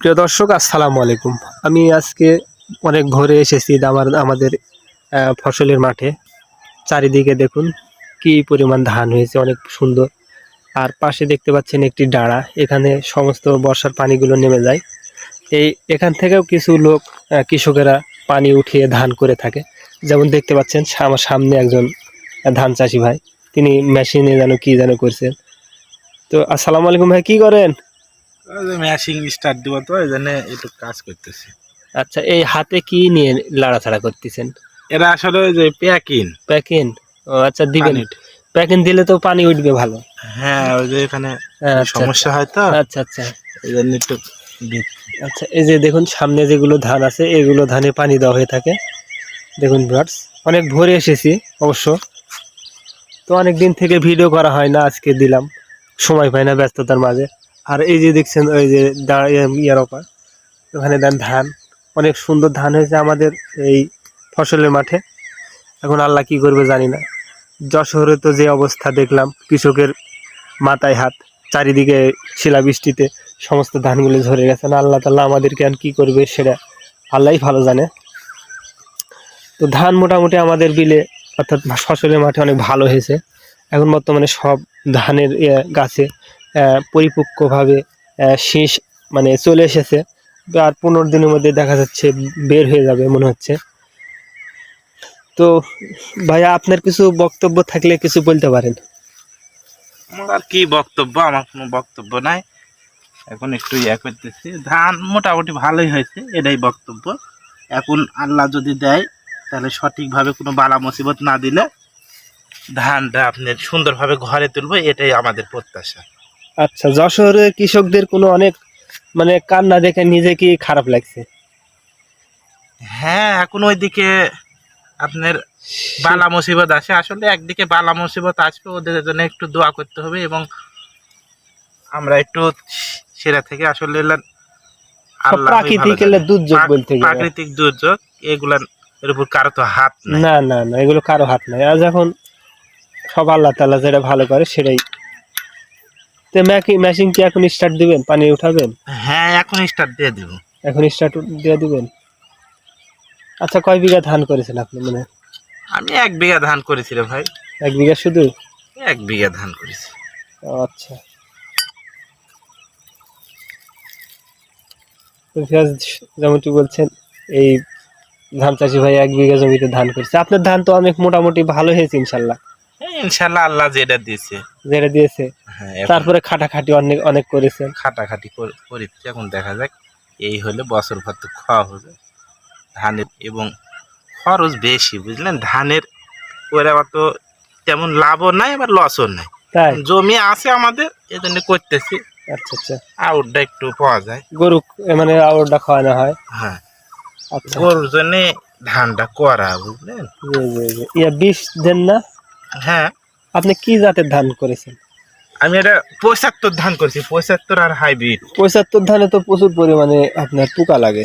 প্রিয় দর্শক, আসসালামু আলাইকুম। আমি আজকে অনেক ভোরে এসেছি আমার, আমাদের ফসলের মাঠে। চারিদিকে দেখুন কি পরিমাণ ধান হয়েছে, অনেক সুন্দর। আর পাশে দেখতে পাচ্ছেন একটি ডাড়া, এখানে সমস্ত বর্ষার পানিগুলো নেমে যায়। এই, এখান থেকেও কিছু লোক কৃষকেরা পানি উঠিয়ে ধান করে থাকে। যেমন দেখতে পাচ্ছেন আমার সামনে একজন ধান চাষি ভাই, তিনি মেশিনে যেন কি যেন করছেন। তো, আসসালামু আলাইকুম ভাই, কি করেন? ম্যাশিং স্টার্ট দিব তো এই জন্য একটু কাজ করতেছি। আচ্ছা এই হাতে কি নিয়ে লাড়াছাড়া করতেছেন? এরা আসলে ওই যে প্যাকিং প্যাকিন ও আচ্ছা দিবেন। প্যাকিন দিলে তো পানি উঠবে ভালো। হ্যাঁ ওই যে এখানে আচ্ছা সমস্যা হয় তো। আচ্ছা আচ্ছা। এই জন্য একটু আচ্ছা এই যে দেখুন সামনে যেগুলো ধান আছে এগুলো ধানে পানি দেওয়া হয়ে থাকে। দেখুন ভিউয়ার্স অনেক ভোরে এসেছি অবশ্য। তো অনেক দিন থেকে ভিডিও করা হয় না আজকে দিলাম। সময় পাই না ব্যস্ততার মাঝে। আর এই যে দেখছেন, ওই যে ইয়ে- ইয়ার ওপর, ওখানে দেন ধান। অনেক সুন্দর ধান হয়েছে আমাদের এই ফসলের মাঠে। এখন আল্লাহ কি করবে জানি না। যশোরে তো যে অবস্থা দেখলাম, কৃষকের মাথায় হাত, চারিদিকে শিলাবৃষ্টিতে সমস্ত ধানগুলো ঝরে গেছে। না, আল্লাহ তাল্লাহ আমাদেরকে আর কি করবে সেটা আল্লাহই ভালো জানে। তো ধান মোটামুটি আমাদের বিলে, অর্থাৎ ফসলের মাঠে অনেক ভালো হয়েছে। এখন বর্তমানে সব ধানের গাছে পরিপক্কভাবে শীষ মানে চলে এসেছে। আর পনেরো দিনের মধ্যে দেখা যাচ্ছে বের হয়ে যাবে মনে হচ্ছে। তো ভাইয়া, আপনার কিছু বক্তব্য থাকলে কিছু বলতে পারেন। আর কি বক্তব্য? আমার কোনো বক্তব্য নাই। এখন একটু ইয়ে করতেছি। ধান মোটামুটি ভালোই হয়েছে, এটাই বক্তব্য। এখন আল্লাহ যদি দেয়, তাহলে সঠিকভাবে কোনো বালা মুসিবত না দিলে ধানটা আপনি সুন্দরভাবে ঘরে তুলবো, এটাই আমাদের প্রত্যাশা। আচ্ছা যশোরের কৃষকদের কোনো অনেক মানে কান্না দেখে নিজে কি খারাপ লাগছে? হ্যাঁ এখন ওইদিকে আপনার বালা মুসিবত আসে আসলে একদিকে বালা মুসিবত আসবে ওদের জন্য একটু দোয়া করতে হবে এবং আমরা একটু সেরা থেকে আসলে প্রাকৃতিক। দুর্যোগ বলতে প্রাকৃতিক দুর্যোগ এগুলার এর উপর কারও তো হাত না না না এগুলো কারও হাত নাই। আর যখন সব আল্লাহ তাল্লাহ যেটা ভালো করে সেটাই তো মেশিন কি এখন স্টার্ট দিবেন? পানি উঠাবেন? হ্যাঁ এখন স্টার্ট দিয়ে দিব। এখন স্টার্ট দিয়ে দিবেন? আচ্ছা কয় বিঘা ধান করেছেন আপনি মানে? আমি এক বিঘা ধান করেছিলাম ভাই। এক বিঘা শুধু? এক বিঘা ধান করেছি। আচ্ছা। পেঁয়াজ যেমনটি বলছেন এই ধান চাষি ভাই এক বিঘা জমিতে ধান করছে। আপনার ধান তো অনেক মোটামুটি ভালো হয়েছে ইনশাল্লাহ। ইনশাল্লাহ আল্লাহ যেটা দিয়েছে। যেটা দিয়েছে। হ্যাঁ তারপরে খাটাখাটি অনেক অনেক করেছেন। খাটাখাটি করে- করেছি। এখন দেখা যাক এই হলে বছর ভর তো খাওয়া হবে। ধানের এবং খরচ বেশি বুঝলেন? ধানের করে আবার তো তেমন লাভও নাই আবার লসও নাই। জমি আছে আমাদের এই জন্য করতেছি। আচ্ছা আচ্ছা। আউটটা একটু পাওয়া যায়। গরু মানে আউরটা খাওয়ানো হয়? হ্যাঁ। আচ্ছা। গরুর জন্য ধানটা করা বুঝলেন? ইয়া বিষ দেন না? হ্যাঁ। আপনি কি জাতের ধান করেছেন? আমি এটা পঁচাত্তর ধান করেছি পঁচাত্তর আর হাইব্রিড। পঁচাত্তর ধানে তো প্রচুর পরিমাণে আপনার পোকা লাগে।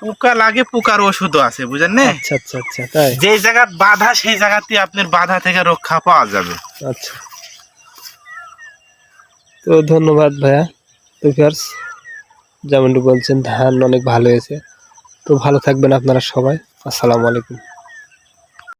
পোকা লাগে পোকার ওষুধও আছে বুঝলেন না? আচ্ছা আচ্ছা আচ্ছা তাই? যে জায়গা বাধা সেই জায়গাতে আপনার বাধা থেকে রক্ষা পাওয়া যাবে। আচ্ছা। তো ধন্যবাদ ভাইয়া। তো ভিউয়ার্স যেমনটি বলছেন ধান অনেক ভালো হয়েছে। তো ভালো থাকবেন আপনারা সবাই। আসসালামু আলাইকুম।